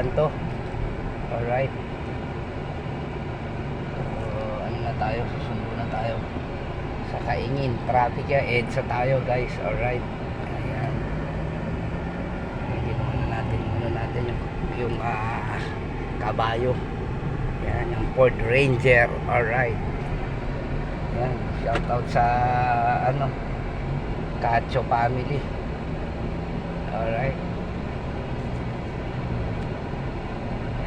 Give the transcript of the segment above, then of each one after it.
Maulan to. Alright. So, ano na tayo? Susundo na tayo. Sa Kaingin. Traffic yan. EDSA tayo guys. Alright. Ayan. Ginawa na natin. Ano natin yung, yung ah, kabayo. Yan. Yung Ford Ranger. Alright. Yan. Shout out sa ano Cacho family. Alright.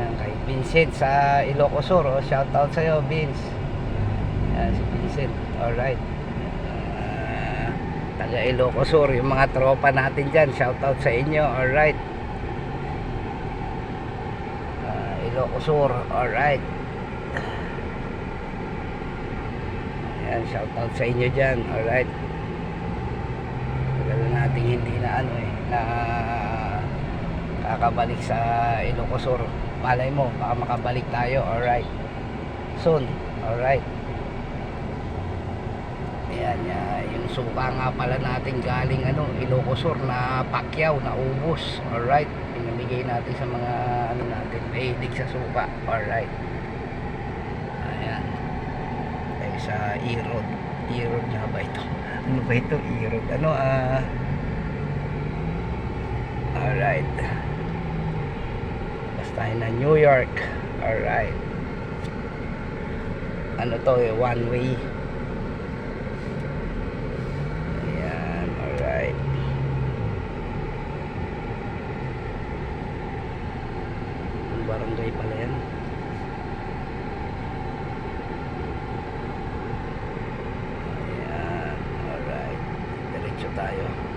Yan kay Vincent sa Ilocos Sur. Oh. Shout out sa iyo, Vince. Yan si Vincent. Alright. Ah, taga Ilocos Sur, yung mga tropa natin diyan. Shout out sa inyo. Alright. Ah, Ilocos Sur. Alright. Yan, shout out sa inyo diyan. Alright. Tagal na nating hindi na ano eh, na kakabalik sa Ilocos Sur. Malay mo, baka makabalik tayo. Alright. Soon. Alright. Ayan, ya, yung suka nga pala natin galing ano, Ilocos Sur na pakyaw, na ubos. Alright. Pinamigay natin sa mga ano natin, mahilig sa suka. Alright. Ayan. Tayo sa E-Road. E-Road nga ba ito? Ano ba ito? E-Road. Ano ah... Alright tayo na New York. Alright. Ano to eh one way. Ayan alright. Barangay pala yan. Ayan alright. Diretso tayo.